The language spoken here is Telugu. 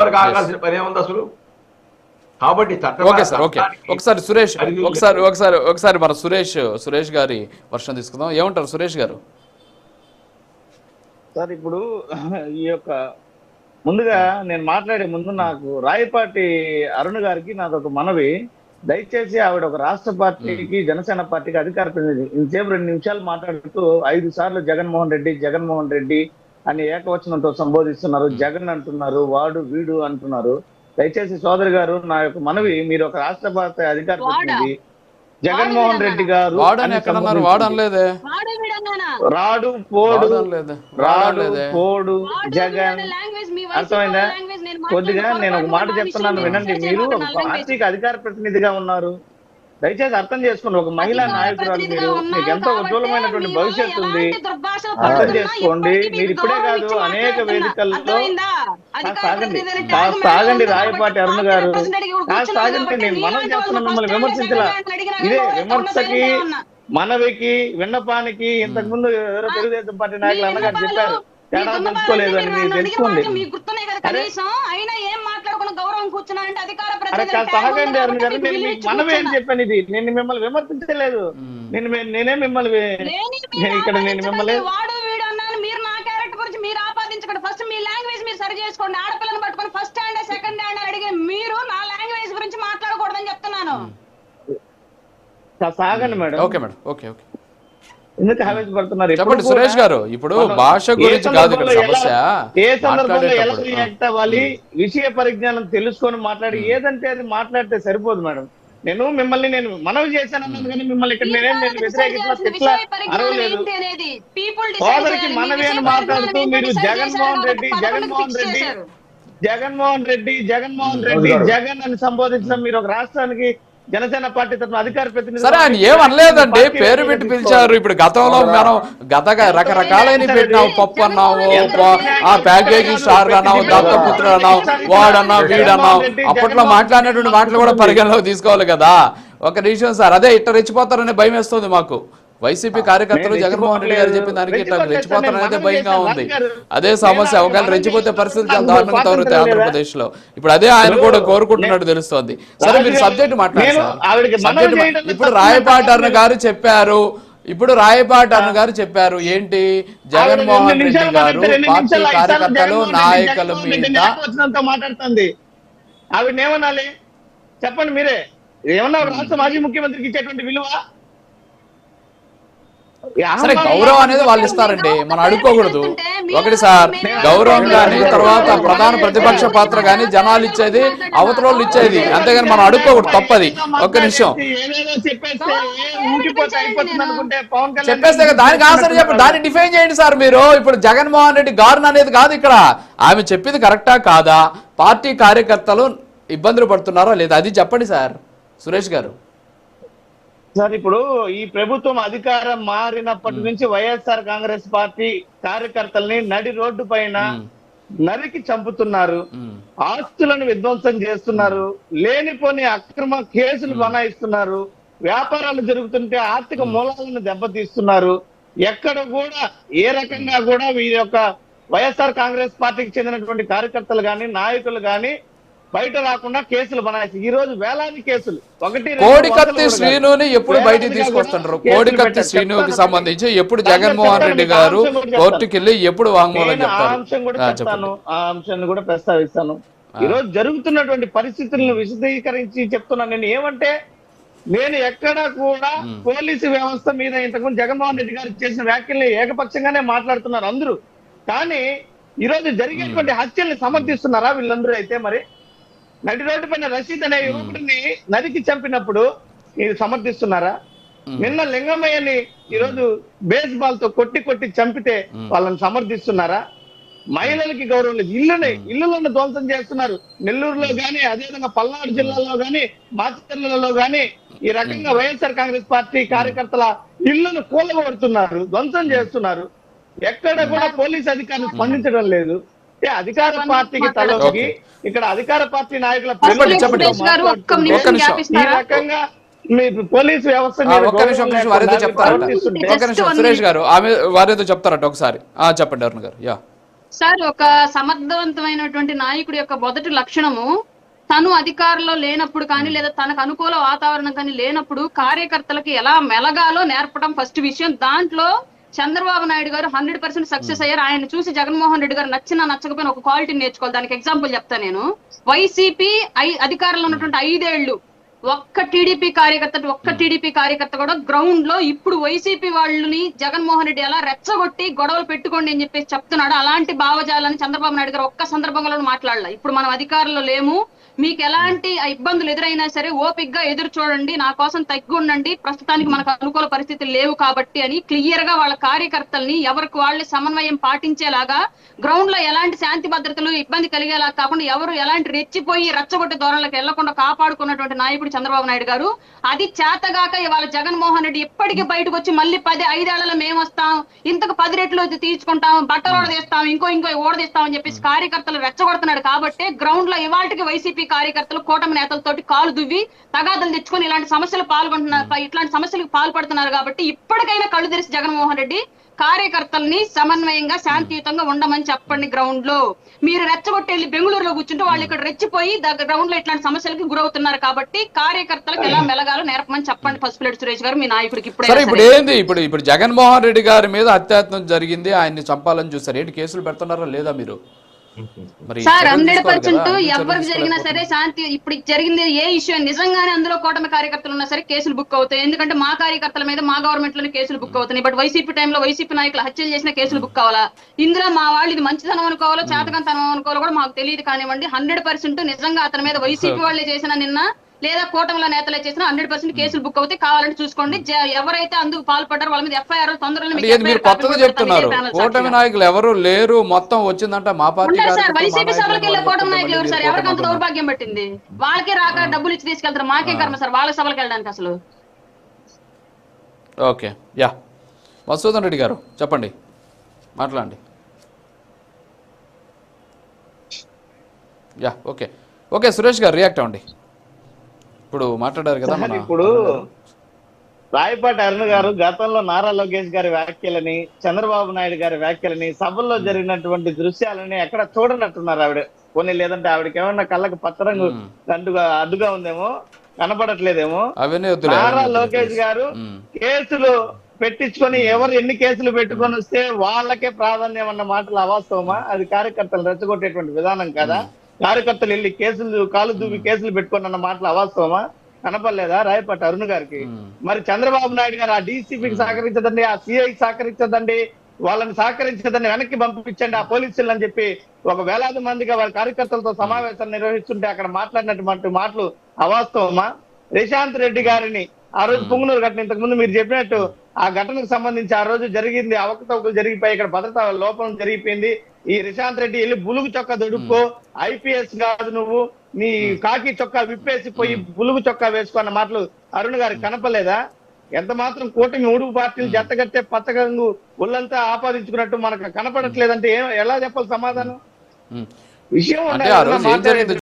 వరకు ఆగాల్సిన పని ఏముంది అసలు? కాబట్టి చట్టం ఓకే సార్ ఓకే ఒకసారి సురేష్ ఒకసారి ఒకసారి ఒకసారి మన సురేష్ సురేష్ గారి వర్షం తీసుకుందాం. ఏమంటారు సురేష్ గారు? సార్ ఇప్పుడు ఈ యొక్క ముందుగా నేను మాట్లాడే ముందు నాకు రాయపాటి అరుణ్ గారికి నాది ఒక మనవి. దయచేసి ఆవిడ ఒక రాష్ట్ర పార్టీకి జనసేన పార్టీకి అధికార ప్రతినిధి. ఇంతసేపు రెండు నిమిషాలు మాట్లాడుతూ ఐదు సార్లు జగన్మోహన్ రెడ్డి జగన్మోహన్ రెడ్డి అని ఏకవచనంతో సంబోధిస్తున్నారు. జగన్ అంటున్నారు వాడు వీడు అంటున్నారు. దయచేసి సోదరి గారు నా యొక్క మనవి మీరు ఒక రాష్ట్ర పార్టీ అధికార ప్రతినిధి జగన్మోహన్ రెడ్డి గారు రాడు పోడు రాడు పోడు జగన్. అర్థమైందా? లాంగ్వేజ్ నేను కొద్దిగా నేను ఒక మాట చెప్తున్నాను వినండి. మీరు ఒక పార్టీకి అధికార ప్రతినిధిగా ఉన్నారు. దయచేసి అర్థం చేసుకోండి. ఒక మహిళా నాయకురాలు మీరు మీకు ఎంతో ఉజ్వలమైనటువంటి భవిష్యత్తు ఉంది? అర్థం చేసుకోండి. మీరు ఇప్పుడే కాదు అనేక. వేదికల్లో సాగండి సాగండి రాయపాటి అరుణ్ గారు. సాగండి నేను మనం చేస్తున్నా మిమ్మల్ని విమర్శించలా. ఇదే విమర్శకి. మనవికి విన్నపానికి ఇంతకు ముందు ఎవరో తెలుగుదేశం పార్టీ నాయకులు అన్నగారు చెప్పారు. తేడా తెలుసుకోలేదు అని మీరు తెలుసుకోండి. అయినా ఏం మాట్లాడకుండా గౌరవం అధికార అరుణ్ గారు నేను మీకు మీకు విలువిచ్చి మనమే అని కూర్చున్నా. చెప్పాను ఇది? నేను మిమ్మల్ని విమర్శించలేదు. నేను మిమ్మల్ని ఇక్కడ నేను. మిమ్మల్ని వాడు వీడు అన్నాను. మీరు నా క్యారెక్టర్ గురించి మీరు ఆపాదించకండి. ఫస్ట్ మీ లాంగ్వేజ్ మీరు సరి చేసుకోండి. ఆడపిల్లని పట్టుకొని ఫస్ట్ హ్యాండ్ సెకండ్ హ్యాండ్ అడిగే మీరు నా లాంగ్వేజ్ గురించి మాట్లాడకూడదని చెప్తున్నాను. కాస్త ఆగండి madam. Okay madam. Okay okay. ఎందుకు ఆవేశపడుతున్నారు చెప్పండి సురేష్ గారు ఇప్పుడు భాష గురించి కాదు ఇక్కడ సమస్య. ఏ సందర్భంలో ఎలా రియాక్ట్ అవ్వాలి? విషయ పరిజ్ఞానం తెలుసుకొని మాట్లాడి ఏదంటే అది మాట్లాడితే సరిపోదు మేడం. నేను మిమ్మల్ని నేను మనవి చేశాను కానీ మిమ్మల్ని ఇక్కడ నేనేం నేను వ్యతిరేకించిన తిట్ల అరవలేదు. సోదరికి మనవి అని మాట్లాడుతూ మీరు జగన్మోహన్ రెడ్డి జగన్మోహన్ రెడ్డి జగన్మోహన్ రెడ్డి జగన్మోహన్ రెడ్డి జగన్ అని సంబోధించడం మీరు ఒక రాష్ట్రానికి జనసేన పార్టీ తరఫున అధికార ప్రతినిధి సరే ఆయన ఏమనలేదండి? పేరు పెట్టి పిలిచారు. ఇప్పుడు గతంలో మనం గతగా రకరకాలైన పెట్టినావు పప్పు అన్నావు ఆ ప్యాకేజీ స్టార్ అన్నావు దత్తపుత్రుడు అన్నావు వాడన్నావు వీడన్నావు అప్పట్లో మాట్లాడినటువంటి మాటలు కూడా పరిగణలోకి తీసుకోవాలి కదా. ఒక నిమిషం సార్ అదే ఇట్ట రెచ్చిపోతారనే భయం వేస్తుంది మాకు. వైసీపీ కార్యకర్తలు జగన్మోహన్ రెడ్డి గారు చెప్పిన దానికి ఇట్లా భయంగా. ఉంది అదే సమస్య ఒకవేళ రెచ్చిపోతే పరిస్థితి చాలా దారుణంగా? ఆంధ్రప్రదేశ్లో ఇప్పుడు అదే ఆయన కూడా కోరుకుంటున్నట్టు తెలుస్తోంది సరే మీరు సబ్జెక్ట్ మాట్లాడారు ఇప్పుడు తప్ప రాయపాటి అన్న నాకు గారు చెప్పారు ఇప్పుడు రాయపాటి అన్న గారు చెప్పారు ఏంటి జగన్మోహన్ రెడ్డి గారు పార్టీ కార్యకర్తలు నాయకుల మీద మాట్లాడుతుంది ఆవిడ ఏమనాలి చెప్పండి మీరే ఏమన్నా రాష్ట్ర మాజీ ముఖ్యమంత్రికి ఇచ్చేటువంటి విలువ సరే గౌరవం అనేది వాళ్ళు ఇస్తారండి. మనం అడుక్కోకూడదు ఒకటి సార్ గౌరవం కానీ తర్వాత ప్రధాన ప్రతిపక్ష పాత్ర కానీ జనాలు ఇచ్చేది అవతల వాళ్ళు ఇచ్చేది. అంతేగాని మనం అడుక్కోకూడదు తప్పది. ఒక్క నిమిషం. చెప్పేస్తే దానికి ఆన్సర్ చెప్పండి దాన్ని డిఫైన్ చేయండి సార్ మీరు. ఇప్పుడు జగన్మోహన్ రెడ్డి గారు అనేది కాదు ఇక్కడ. ఆమె చెప్పింది కరెక్టా కాదా? పార్టీ కార్యకర్తలు ఇబ్బందులు పడుతున్నారా లేదా? అది చెప్పండి సార్. సురేష్ గారు. సార్ ఇప్పుడు ఈ ప్రభుత్వం అధికారం మారినప్పటి నుంచి వైఎస్ఆర్ కాంగ్రెస్ పార్టీ కార్యకర్తల్ని నడి రోడ్డు పైన నరికి చంపుతున్నారు. ఆస్తులను విధ్వంసం చేస్తున్నారు. లేనిపోని అక్రమ కేసులు బనాయిస్తున్నారు. వ్యాపారాలు జరుగుతుంటే ఆర్థిక మూలాలను దెబ్బతీస్తున్నారు. ఎక్కడ కూడా ఏ రకంగా కూడా వీరి యొక్క వైఎస్ఆర్ కాంగ్రెస్ పార్టీకి చెందినటువంటి కార్యకర్తలు గాని నాయకులు గాని బయట రాకుండా కేసులు బనాయిస్తారు ఈ రోజు వేలాది కేసులు. ఒకటి కోడికత్తి. శ్రీనుని ఎప్పుడు తీసుకొస్తుంటారు కూడా కేసులు కోడికత్తి. శ్రీనుకి చెప్తాను. సంబంధించి ఎప్పుడు జగన్మోహన్ రెడ్డి గారు. కోర్టుకి వెళ్ళి ఎప్పుడు వాంగ్మూలం చెప్తారు? అంశం కూడా చెప్తాను. ఆ అంశాన్ని కూడా ప్రస్తావిస్తాను. ఈ రోజు జరుగుతున్నటువంటి పరిస్థితులను విశదీకరించి చెప్తున్నాను నేను. ఏమంటే నేను ఎక్కడా కూడా పోలీసు వ్యవస్థ మీద ఇంతకుముందు జగన్మోహన్ రెడ్డి గారు చేసిన వ్యాఖ్యల్ని ఏకపక్షంగానే మాట్లాడుతున్నారు అందరూ. కానీ ఈ రోజు జరిగేటువంటి హత్యల్ని సమర్థిస్తున్నారా వీళ్ళందరూ అయితే మరి? నడి రోడ్డు పైన రషీద్ అనే యువకుడిని నరికి చంపినప్పుడు ఇది సమర్థిస్తున్నారా? నిన్న లింగమయ్యని ఈరోజు బేస్ బాల్తో కొట్టి కొట్టి చంపితే వాళ్ళని సమర్థిస్తున్నారా? మహిళలకి గౌరవం లేదు. ఇల్లుని ఇల్లులను ధ్వంసం చేస్తున్నారు. నెల్లూరులో గాని అదేవిధంగా పల్నాడు జిల్లాలో గాని మాచర్లలో గాని ఈ రకంగా వైఎస్ఆర్ కాంగ్రెస్ పార్టీ కార్యకర్తల ఇల్లును కూలగొడుతున్నారు ధ్వంసం చేస్తున్నారు. ఎక్కడ కూడా పోలీస్ అధికారులు స్పందించడం లేదు. అధికార పార్టీకి తలొగ్గి ఇక్కడ అధికార పార్టీ నాయకుల ఈ రకంగా మీ పోలీసు వ్యవస్థ ఆ, మీద ఒక్క నిమిషం ఒక్క నిమిషం వారేదో గౌరవం చెప్తారట. ప్రవర్తిస్తుంటే ఒక్క నిమిషం సురేష్ గారు ఆమె వారేదో చెప్తారట ఒకసారి. ఆ, చెప్పండి అరుణ్ గారు. యా. సార్ ఒక సమర్థవంతమైనటువంటి నాయకుడి యొక్క మొదటి లక్షణము తను అధికారంలో లేనప్పుడు కానీ లేదా తనకు అనుకూల వాతావరణం కానీ లేనప్పుడు కార్యకర్తలకి ఎలా మెలగాలో నేర్పడం ఫస్ట్ విషయం. దాంట్లో చంద్రబాబు నాయుడు గారు హండ్రెడ్ పర్సెంట్ సక్సెస్ అయ్యారు. ఆయన చూసి జగన్మోహన్ రెడ్డి గారు నచ్చినా నచ్చకపోయినా ఒక క్వాలిటీని నేర్చుకోవాలి. దానికి ఎగ్జాంపుల్ చెప్తా నేను. వైసీపీ అధికారంలో ఉన్నటువంటి ఐదేళ్ళు ఒక్క టీడీపీ కార్యకర్త ఒక్క టీడీపీ కార్యకర్త కూడా గ్రౌండ్లో ఇప్పుడు వైసీపీ వాళ్ళని జగన్మోహన్ రెడ్డి ఎలా రెచ్చగొట్టి గొడవలు పెట్టుకోండి అని చెప్పేసి చెప్తున్నాడు. అలాంటి భావజాలని చంద్రబాబు నాయుడు గారు ఒక్క సందర్భంలో మాట్లాడలే. ఇప్పుడు మనం అధికారంలో లేము. మీకు ఎలాంటి ఇబ్బందులు ఎదురైనా సరే ఓపిక్గా ఎదురు చూడండి నా కోసం తగ్గి ఉండండి ప్రస్తుతానికి మనకు అనుకూల పరిస్థితులు లేవు కాబట్టి అని క్లియర్గా వాళ్ళ కార్యకర్తల్ని ఎవరికి వాళ్ళే సమన్వయం పాటించేలాగా గ్రౌండ్లో ఎలాంటి శాంతి భద్రతలు ఇబ్బంది కలిగేలా కాకుండా ఎవరు ఎలాంటి రెచ్చిపోయి రెచ్చగొట్టే ధోరణులకు వెళ్ళకుండా కాపాడుకున్నటువంటి నాయకుడు చంద్రబాబు నాయుడు గారు. అది చేతగాక ఇవాళ జగన్మోహన్ రెడ్డి ఎప్పటికీ బయటకు వచ్చి మళ్ళీ పది ఐదేళ్ళలో మేము వస్తాం ఇంతకు పది రెట్లు తీర్చుకుంటాం బట్టలు ఓడదీస్తాం ఇంకో ఇంకో ఓడదీస్తాం అని చెప్పేసి కార్యకర్తలు రెచ్చగొడుతున్నాడు కాబట్టి గ్రౌండ్లో ఇవాళకి వైసీపీ కార్యకర్తలు కూటమి నేతలతోటి కాలు దువ్వి తగాదలు తెచ్చుకొని ఇలాంటి సమస్యలు పాల్గొంటున్నారు ఇట్లాంటి సమస్యలకు పాల్పడుతున్నారు కాబట్టి ఇప్పటికైనా కళ్ళు తెరిచి జగన్మోహన్ రెడ్డి కార్యకర్తల్ని సమన్వయంగా శాంతియుతంగా ఉండమని చెప్పండి గ్రౌండ్లో మీరు రెచ్చగొట్టి వెళ్ళి బెంగళూరులో కూర్చుంటే వాళ్ళు ఇక్కడ రెచ్చిపోయి గ్రౌండ్లో ఇట్లాంటి సమస్యలకు గురవుతున్నారు కాబట్టి కార్యకర్తలకు ఎలా మెలగాలో నేర్పమని చెప్పండి పసుపులేటి సురేష్ గారు మీ నాయకుడికి ఇప్పుడే ఇప్పుడు ఏంది ఇప్పుడు ఇప్పుడు జగన్మోహన్ రెడ్డి గారి మీద అత్యాత్మం జరిగింది ఆయన్ని చంపాలని చూసారు ఏంటి కేసులు పెడుతున్నారా లేదా మరి? సార్ హండ్రెడ్ పర్సెంట్ ఎవరికి జరిగినా సరే శాంతి ఇప్పుడు జరిగింది ఏ ఇష్యూ నిజంగానే అందులో కూటమి కార్యకర్తలు ఉన్నా సరే కేసులు బుక్ అవుతాయి. ఎందుకంటే మా కార్యకర్తల మీద మా గవర్నమెంట్లోనే కేసులు బుక్ అవుతున్నాయి. బట్ వైసీపీ టైంలో వైసీపీ నాయకులు హత్యలు చేసిన కేసులు బుక్ కావాలా? ఇందులో మా వాళ్ళు ఇది మంచితనం అనుకోవాలో చేతకంతనం అనుకోవాలో కూడా మాకు తెలియదు కానివ్వండి. హండ్రెడ్ పర్సెంట్ నిజంగా అతని మీద వైసీపీ వాళ్ళే చేసిన నిన్న లేదా కూటమిలో నేతలే చేసిన హండ్రెడ్ పర్సెంట్ కేసులు బుక్ అవుతాయి. కావాలంటే చూసుకోండి. ఎవరైతే అందుకు పాల్పడ్డారో వాళ్ళ మీద ఎఫ్ఐఆర్ తొందరలో చెప్తున్నారు. కూటమి. నాయకులు ఎవరు లేరు. మొత్తం వచ్చిందంట మా పార్టీ సార్. వైసీపీ సభలకు వెళ్ళే కూటమి నాయకులు ఎవరు సార్? ఎవరికి అంత. దౌర్భాగ్యం పట్టింది? వాళ్ళకే రాక డబ్బులు ఇచ్చి తీసుకెళ్తారు. మాకే కర్మ సార్. వాళ్ళ సభలకు వెళ్ళడానికి అసలు. ఓకే. యా. మసూదన్ రెడ్డి గారు చెప్పండి. మాట్లాడండి. Yeah okay. ఓకే సురేష్ గారు రియాక్ట్ అవ్వండి. ఇప్పుడు మాట్లాడారు కదా మన ఇప్పుడు రాయపాటి అరుణ్ గారు గతంలో నారా లోకేష్ గారి వ్యాఖ్యలని చంద్రబాబు నాయుడు గారి వ్యాఖ్యలని సభల్లో జరిగినటువంటి దృశ్యాలని ఎక్కడ చూడనట్టున్నారు ఆవిడ. కొన్ని లేదంటే ఆవిడకి ఏమన్నా కళ్ళకి పచ్చరంగు. అడ్డుగా అడ్డుగా ఉందేమో? కనపడట్లేదేమో? నారా. లోకేష్ గారు. కేసులు పెట్టించుకొని ఎవరు ఎన్ని కేసులు పెట్టుకొని వస్తే వాళ్ళకే ప్రాధాన్యం అన్న మాటలు అవాస్తవమా? అది కార్యకర్తలు రెచ్చగొట్టేటువంటి విధానం కదా. కార్యకర్తలు వెళ్ళి కేసులు కాలు దూవి కేసులు పెట్టుకొని అన్న మాటలు అవాస్తవమా? కనపడలేదా? రాయపాటి అరుణ్ గారికి. మరి చంద్రబాబు నాయుడు గారు ఆ డీసీపీకి సహకరించదండి ఆ సిఐకి సహకరించదండి వాళ్ళని సహకరించదని వెనక్కి పంపించండి ఆ పోలీసులు అని చెప్పి ఒక వేలాది మందిగా వాళ్ళ కార్యకర్తలతో సమావేశం నిర్వహిస్తుంటే అక్కడ మాట్లాడినటువంటి మాటలు అవాస్తవమా? రిశాంత్ రెడ్డి గారిని ఆ రోజు పుంగనూరు ఘటన ఇంతకు ముందు మీరు చెప్పినట్టు ఆ ఘటనకు సంబంధించి ఆ రోజు జరిగింది అవకతవకలు జరిగిపోయి ఇక్కడ భద్రతా లోపం జరిగిపోయింది ఈ రిశాంత్ రెడ్డి వెళ్ళి బులుగు చొక్కా దొడుక్కో ఐపీఎస్ కాదు నువ్వు నీ కాకి చొక్కా విప్పేసి పోయి బులుగు చొక్కా వేసుకున్న మాటలు అరుణ్ గారికి కనపలేదా ఎంత మాత్రం కూటమి మూడు పార్టీలు జట్టగట్టే పచ్చగంగు ఒళ్ళంతా ఆపాదించుకున్నట్టు మనకు కనపడట్లేదంటే ఎలా చెప్పాలి సమాధానం. విషయం